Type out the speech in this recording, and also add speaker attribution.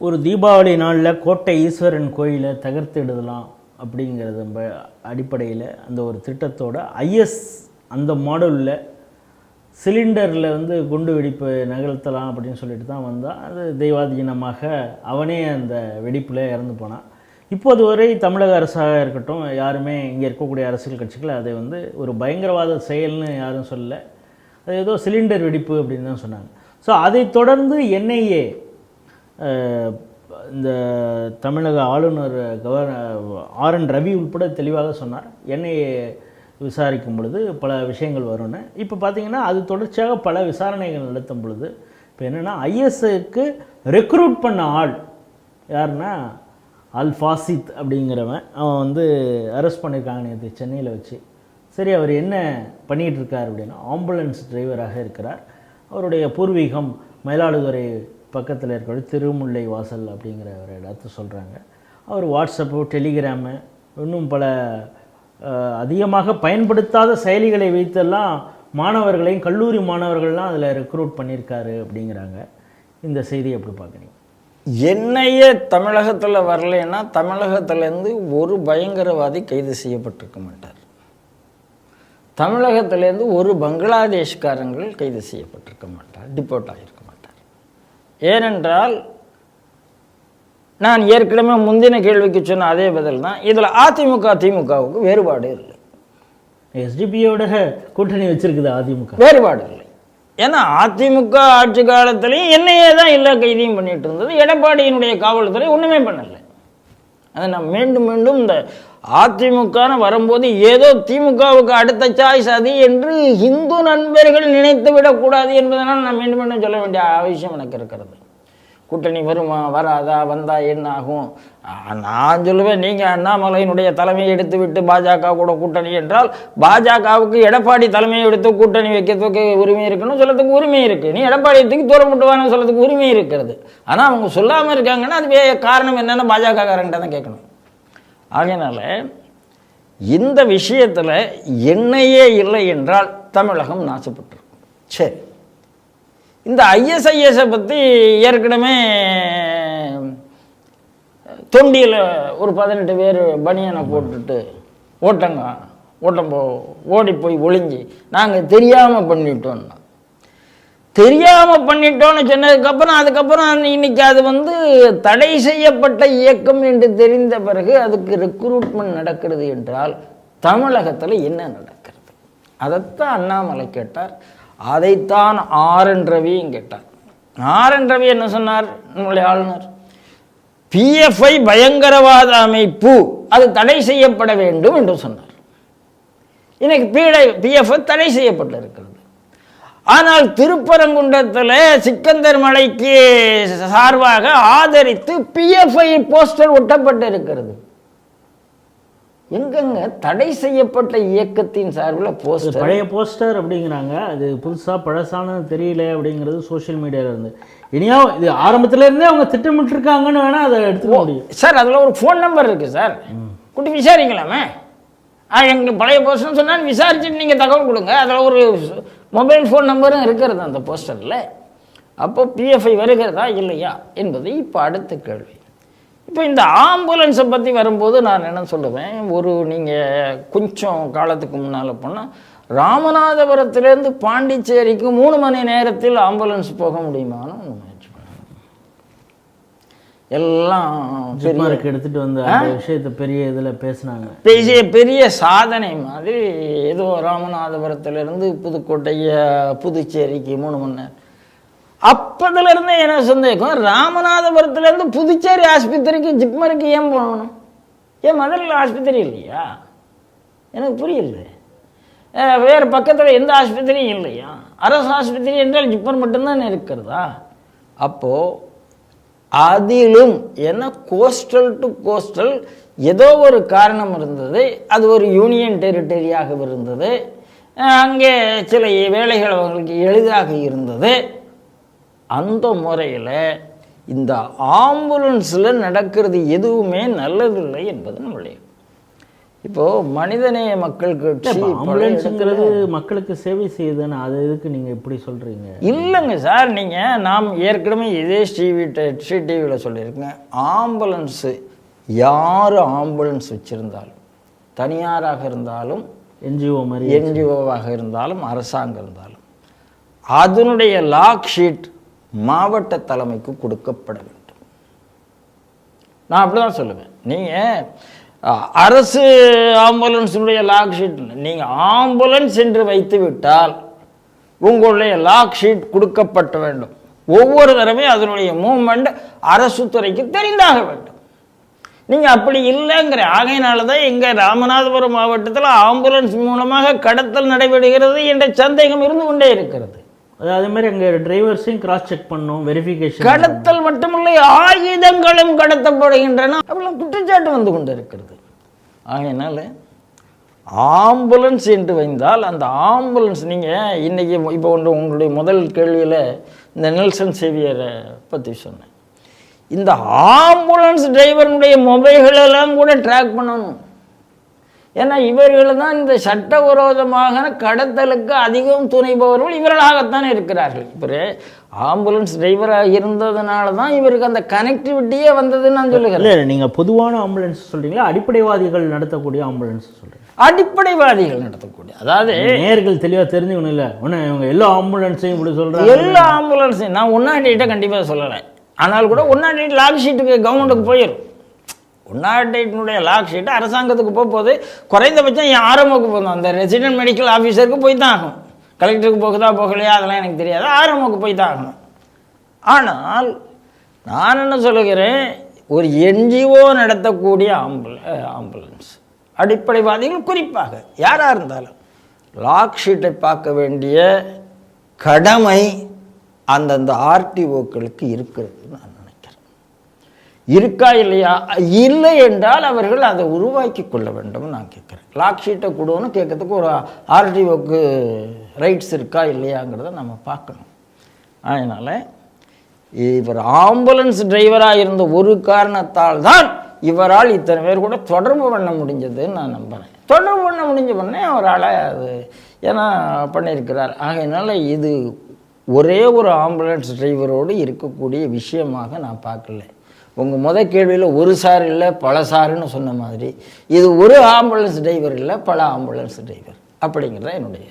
Speaker 1: ஒரு தீபாவளி நாளில் கோட்டை ஈஸ்வரன் கோயிலை தகர்த்திடலாம் அப்படிங்கிறது அடிப்படையில் அந்த ஒரு திட்டத்தோட ஐஎஸ் அந்த மாடலில் சிலிண்டரில் வந்து குண்டு வெடிப்பு நிகழ்த்தலாம் அப்படின்னு சொல்லிட்டு தான் வந்தான் அது தெய்வாதீனமாக அவனே அந்த வெடிப்பில் இறந்து போனான் இப்போது வரை தமிழக அரசாக இருக்கட்டும் யாருமே இங்கே இருக்கக்கூடிய அரசியல் கட்சிகள் அதை வந்து ஒரு பயங்கரவாத செயல்னு யாரும் சொல்லலை. அது ஏதோ சிலிண்டர் வெடிப்பு அப்படின்னு தான் சொன்னாங்க. ஸோ அதை தொடர்ந்து என்ஐஏ இந்த தமிழக ஆளுநர் கவர்னர் ஆர் என் ரவி உட்பட தெளிவாக சொன்னார். என்னை விசாரிக்கும் பொழுது பல விஷயங்கள் வரும்னு. இப்போ பார்த்தீங்கன்னா அது தொடர்ச்சியாக பல விசாரணைகள் நடத்தும் பொழுது இப்போ என்னென்னா ஐஎஸ்ஐக்கு ரெக்ரூட் பண்ண ஆள் யாருன்னா அல்ஃபாசித் அப்படிங்கிறவன். அவன் வந்து அரெஸ்ட் பண்ணியிருக்காங்க நேற்று சென்னையில் வச்சு. சரி அவர் என்ன பண்ணிகிட்டு இருக்கார் அப்படின்னா ஆம்புலன்ஸ் டிரைவராக இருக்கிறார். அவருடைய பூர்வீகம் மயிலாடுதுறை பக்கத்தில் இருக்கிற திருமுல்லை வாசல் அப்படிங்கிற ஒரு இடத்த சொல்கிறாங்க அவர் வாட்ஸ்அப்பு டெலிகிராமு இன்னும் பல அதிகமாக பயன்படுத்தாத செயலிகளை வைத்தெல்லாம் மாணவர்களையும் கல்லூரி மாணவர்கள்லாம் அதில் ரெக்ரூட் பண்ணியிருக்காரு அப்படிங்கிறாங்க. இந்த செய்தியை எப்படி பார்க்குறீங்க?
Speaker 2: என்னையே தமிழகத்தில் வரலைன்னா தமிழகத்திலேருந்து ஒரு பயங்கரவாதி கைது செய்யப்பட்டிருக்க மாட்டார். தமிழகத்திலேருந்து ஒரு பங்களாதேஷ்காரங்கள் கைது செய்யப்பட்டிருக்க மாட்டார். டிப்போர்ட் ஆகிருக்கும் ஏனென்றால் நான் ஏற்கனவே முந்தின கேள்விக்கு சொன்ன அதே பதில் தான் இதில் அதிமுக திமுகவுக்கு வேறுபாடு இல்லை.
Speaker 1: எஸ்டிபியோட கூட்டணி வச்சிருக்குது அதிமுக.
Speaker 2: வேறுபாடு இல்லை. ஏன்னா அதிமுக ஆட்சி காலத்திலையும் என்னையே தான் எல்லா கைதியும் பண்ணிட்டு இருந்தது. எடப்பாடியினுடைய காவல்துறை ஒன்றுமே பண்ணலை. அதை நான் மீண்டும் மீண்டும் இந்த அதிமுகன்னு வரும்போது ஏதோ திமுகவுக்கு அடுத்த சாய்ஸ் அது என்று இந்து நண்பர்கள் நினைத்து விடக்கூடாது என்பதனால் நான் மீண்டும் மீண்டும் சொல்ல வேண்டிய அவசியம் எனக்கு இருக்கிறது. கூட்டணி வருமா வராதா வந்தா என்ன ஆகும் நான் சொல்லுவேன் நீங்க அண்ணாமலையினுடைய தலைமையை எடுத்து விட்டு பாஜக கூட கூட்டணி என்றால் பாஜகவுக்கு எடப்பாடி தலைமையை எடுத்து கூட்டணி வைக்கிறதுக்கு உரிமை இருக்குன்னு சொல்லத்துக்கு உரிமை இருக்கு. நீ எடப்பாடி தூக்கி தூரம் விட்டுவான்னு சொல்லத்துக்கு உரிமை இருக்கிறது. ஆனா அவங்க சொல்லாம இருக்காங்கன்னா அது வே- காரணம் என்னன்னு பாஜக காரங்கிட்ட தான் கேட்கணும். ஆகையினால இந்த விஷயத்தில் என்னையே இல்லை என்றால் தமிழகம் நாசப்பட்டிருக்கும். சரி. இந்த ஐஎஸ்ஐஎஸை பற்றி ஏற்கனவே தொண்டியில் ஒரு பதினெட்டு பேர் பனியனை போட்டுட்டு ஓட்டங்க ஓட்டம் போ ஓடி போய் ஒளிஞ்சு நாங்கள் தெரியாமல் பண்ணிட்டோம்னா தெரியாமல் பண்ணிட்டோம்னு சொன்னதுக்கப்புறம் அதுக்கப்புறம் இன்னைக்கு அது வந்து தடை செய்யப்பட்ட இயக்கம் என்று தெரிந்த பிறகு அதுக்கு ரெக்ரூட்மெண்ட் நடக்கிறது என்றால் தமிழகத்தில் என்ன நடக்கிறது? அதைத்தான் அண்ணாமலை கேட்டார். அதைத்தான் ஆர் என் ரவியும் கேட்டார். ஆர் என் ரவி என்ன சொன்னார்? நம்முடைய ஆளுநர் பிஎஃப்ஐ பயங்கரவாத அமைப்பு அது தடை செய்யப்பட வேண்டும் என்று சொன்னார். இன்னைக்கு பீடை பிஎஃப் தடை செய்யப்பட்டிருக்கிறது. ஆனால் திருப்பரங்குன்றத்தில் சிக்கந்தர் மலைக்கு சார்பாக ஆதரித்து பிஎஃப்ஐ போஸ்டர் ஒட்டப்பட்டு இருக்கிறது எங்கெங்க தடை செய்யப்பட்ட இயக்கத்தின் சார்பில் போஸ்டர்?
Speaker 1: பழைய போஸ்டர் அப்படிங்கிறாங்க. அது புதுசாக பழசானது தெரியல அப்படிங்கிறது சோஷியல் மீடியாவில் இருந்து. இனியா இது ஆரம்பத்துல இருந்தே அவங்க திட்டமிட்டிருக்காங்கன்னு வேணால் அதை எடுத்துக்க முடியும்.
Speaker 2: சார் அதில் ஒரு ஃபோன் நம்பர் இருக்குது சார். கூட்டி விசாரிக்கலாமே? ஆ எங்களுக்கு பழைய போஸ்டர்னு சொன்னால் விசாரிச்சுட்டு நீங்கள் தகவல் கொடுங்க. அதில் ஒரு மொபைல் ஃபோன் நம்பரும் இருக்கிறது அந்த போஸ்டரில். அப்போ பிஎஃப்ஐ வருகிறதா இல்லையா என்பது இப்போ அடுத்த கேள்வி. இப்போ இந்த ஆம்புலன்ஸை பற்றி வரும்போது நான் என்ன சொல்லுவேன்? ஒரு நீங்கள் கொஞ்சம் காலத்துக்கு முன்னால் போனால் ராமநாதபுரத்துலேருந்து பாண்டிச்சேரிக்கு மூணு மணி நேரத்தில் ஆம்புலன்ஸ் போக முடியுமான்னு எல்லாம் பெரிய
Speaker 1: ஜிப்மருக்கு எடுத்துட்டு வந்து விஷயத்தை பெரிய இதில் பேசுனாங்க.
Speaker 2: பெரிய பெரிய சாதனை மாதிரி. ஏதோ ராமநாதபுரத்திலிருந்து புதுக்கோட்டை அஹ், புதுச்சேரிக்கு மூணு மணி நேரம். அப்பதுல இருந்தே என்ன சந்தேகம்? ராமநாதபுரத்துலேருந்து புதுச்சேரி ஆஸ்பத்திரிக்கு ஜிப்மருக்கு ஏன் போகணும்? ஏன் மதுரையில் ஆஸ்பத்திரி இல்லையா? எனக்கு புரியல. வேறு பக்கத்தில் எந்த ஆஸ்பத்திரியும் இல்லையா? அரசு ஆஸ்பத்திரி என்றால் ஜிப்மர் மட்டும்தான் இருக்கிறதா? அப்போது அதிலும் ஏன்னா கோஸ்டல் டு கோஸ்டல் ஏதோ ஒரு காரணம் இருந்தது. அது ஒரு யூனியன் டெரிட்டரியாக இருந்தது. அங்கே சில வேலைகள் அவங்களுக்கு எளிதாக இருந்தது. அந்த முறையில் இந்த ஆம்புலன்ஸில் நடக்கிறது எதுவுமே நல்லதில்லை என்பது நம்முடைய இப்போ மனிதநேய மக்கள் கட்சி பல
Speaker 1: ஆம்புலன்ஸுங்கிறது மக்களுக்கு சேவை செய்யுதுன்னு அது எதுக்கு நீங்கள் இப்படி சொல்கிறீங்க
Speaker 2: இல்லைங்க சார் நீங்கள் நாம் ஏற்கனவே இதே டிவி ஸ்ரீ டிவியில் சொல்லியிருக்கேன் ஆம்புலன்ஸு யார் ஆம்புலன்ஸ் வச்சுருந்தாலும் தனியாராக இருந்தாலும்
Speaker 1: என்ஜிஓ மாதிரி
Speaker 2: என்ஜிஓவாக இருந்தாலும் அரசாங்கம் இருந்தாலும் அதனுடைய லாக் ஷீட் மாவட்ட தலைமைக்கு கொடுக்கப்பட வேண்டும். நான் அப்படி தான் சொல்லுவேன். நீங்கள் அரசு ஆம்புலன்ஸினுடைய லாக் ஷீட் நீங்கள் ஆம்புலன்ஸ் என்று வைத்து விட்டால் உங்களுடைய லாக் ஷீட் கொடுக்கப்பட வேண்டும். ஒவ்வொரு தடவையும் அதனுடைய மூமெண்ட் அரசு துறைக்கு தெரிந்தாக வேண்டும். நீங்கள் அப்படி இல்லைங்கிற ஆகையினால தான் எங்கள் ராமநாதபுரம் மாவட்டத்தில் ஆம்புலன்ஸ் மூலமாக கடத்தல் நடைபெறுகிறது என்ற சந்தேகம் இருந்து கொண்டே இருக்கிறது.
Speaker 1: அதாவது மாதிரி அங்கே டிரைவர்ஸையும் கிராஸ் செக் பண்ணும் வெரிஃபிகேஷன்
Speaker 2: கடத்தல் மட்டுமில்லை ஆயுதங்களும் கடத்தப்படுகின்றன. அப்படிலாம் குற்றச்சாட்டு வந்து கொண்டு இருக்கிறது ஆகையினால ஆம்புலன்ஸ் என்று வைந்தால் அந்த ஆம்புலன்ஸ் நீங்கள் இன்றைக்கி இப்போ ஒன்று உங்களுடைய முதல் கேள்வியில் இந்த நெல்சன் சேவியரை பற்றி சொன்னேன். இந்த ஆம்புலன்ஸ் டிரைவருடைய மொபைல்களெல்லாம் கூட ட்ராக் பண்ணணும். ஏன்னா இவர்கள் தான் இந்த சட்டவிரோதமாக கடத்தலுக்கு அதிகம் துணைபவர்கள் இவர்களாகத்தான் இருக்கிறார்கள். இப்போ ஆம்புலன்ஸ் டிரைவராக இருந்ததுனால தான் இவருக்கு அந்த கனெக்டிவிட்டியே வந்ததுன்னு நான் சொல்லுகிறேன்.
Speaker 1: இல்லை நீங்கள் பொதுவான ஆம்புலன்ஸ் சொல்கிறீங்களா அடிப்படைவாதிகள் நடத்தக்கூடிய ஆம்புலன்ஸ் சொல்கிறீங்க
Speaker 2: அடிப்படைவாதிகள் நடத்தக்கூடிய அதாவது
Speaker 1: நேர்கள் தெளிவாக தெரிஞ்சுக்கணும் இல்லை. ஒன்று இவங்க எல்லா ஆம்புலன்ஸையும் இப்படி சொல்கிறாங்க
Speaker 2: எல்லா ஆம்புலன்ஸையும் நான் ஒன்றா டேட்டை கண்டிப்பாக சொல்லலை. ஆனால் கூட ஒன்றா டேட் லாக் ஷீட்டுக்கு கவர்மெண்ட்டுக்கு போயிடும் ஒன்றா டேட்டினுடைய லாக் ஷீட்டு அரசாங்கத்துக்கு போக போது குறைந்தபட்சம் என் ஆரம்பக்கு போதும் அந்த ரெசிடென்ட் மெடிக்கல் ஆஃபீஸருக்கு போய் தான் ஆகும் கலெக்டருக்கு போகுதா போகலையா அதெல்லாம் எனக்கு தெரியாது. ஆரம்பக்கு போய் தான் ஆகணும். ஆனால் நான் என்ன சொல்லுகிறேன்? ஒரு என்ஜிஓ நடத்தக்கூடிய ஆம்புல ஆம்புலன்ஸ் அடிப்படைவாதிகள் குறிப்பாக யாராக இருந்தாலும் லாக் ஷீட்டை பார்க்க வேண்டிய கடமை அந்தந்த ஆர்டிஓக்களுக்கு இருக்கிறது. இருக்கா இல்லையா? இல்லை என்றால் அவர்கள் அதை உருவாக்கி கொள்ள வேண்டும் நான் கேட்குறேன். லாக் ஷீட்டை கொடுன்னு கேட்கறதுக்கு ஒரு ஆர்டிஓக்கு ரைட்ஸ் இருக்கா இல்லையாங்கிறத நம்ம பார்க்கணும். அதனால் இவர் ஆம்புலன்ஸ் டிரைவராக இருந்த ஒரு காரணத்தால் தான் இவரால் இத்தனை பேர் கூட தொடர்பு பண்ண முடிஞ்சதுன்னு நான் நம்புகிறேன் தொடர்பு பண்ண முடிஞ்ச உடனே அவரால் அது ஏன்னா பண்ணியிருக்கிறார். ஆகையினால இது ஒரே ஒரு ஆம்புலன்ஸ் டிரைவரோடு இருக்கக்கூடிய விஷயமாக நான் பார்க்கல. உங்கள் முத கேள்வியில் ஒரு சார் இல்லை பல சாருன்னு சொன்ன மாதிரி இது ஒரு ஆம்புலன்ஸ் டிரைவர் இல்லை பல ஆம்புலன்ஸ் டிரைவர். அப்படிங்கிறது என்னுடைய